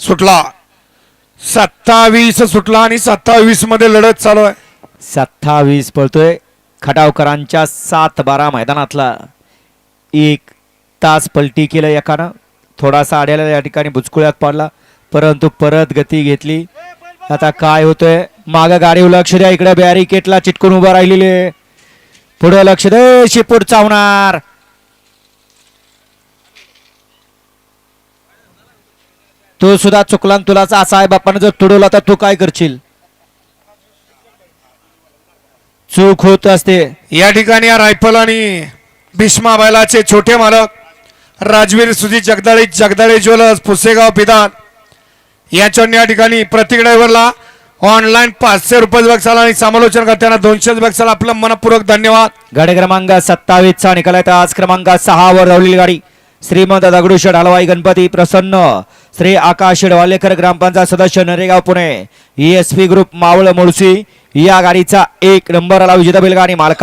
सुटला. सत्तावीस सुटला आणि सत्तावीसमध्ये लढत चालू आहे. सत्तावीस पळतोय खटावकरांच्या सात बारा मैदानातला. एक तास पलटी केलं एकानं. थोडासा आड्याला या ठिकाणी बुचकुळ्यात पडला. परंतु परत गती घेतली. आता काय होतंय? माग गाडीवर लक्ष द्या. इकडे बॅरिकेटला चिटकून उभं राहिलेले पुढे लक्ष दे. शिपूट चावणार. तो सुद्धा चुकला तुलाच असा आहे बापानं जर तुडवला तर तू काय करशील? चूक होत असते. या ठिकाणी या रायफल आणि भीष्मा बैलाचे छोटे मालक राजवीर सुजित जगदाळे जगदाळे ज्वेलर्स पुसेगाव पिदान याच्यावर या ठिकाणी प्रत्येक ड्रायव्हरला ऑनलाईन पाचशे रुपये बक्षाला आणि समालोचन करताना दोनशे बक्षाला आपलं मनपूर्वक धन्यवाद. गाडी क्रमांक सत्तावीस चा निकाल आज क्रमांक सहा वर धावलेली गाडी. श्रीमंत दगडूशेठ हलवाई गणपती प्रसन्न. श्री आकाश वालेकर ग्रामपंचायत सदस्य Naregaon Pune. S P group Maval Mulshi या गाडीचा एक नंबर आला विजेता बैलगाडी मालका.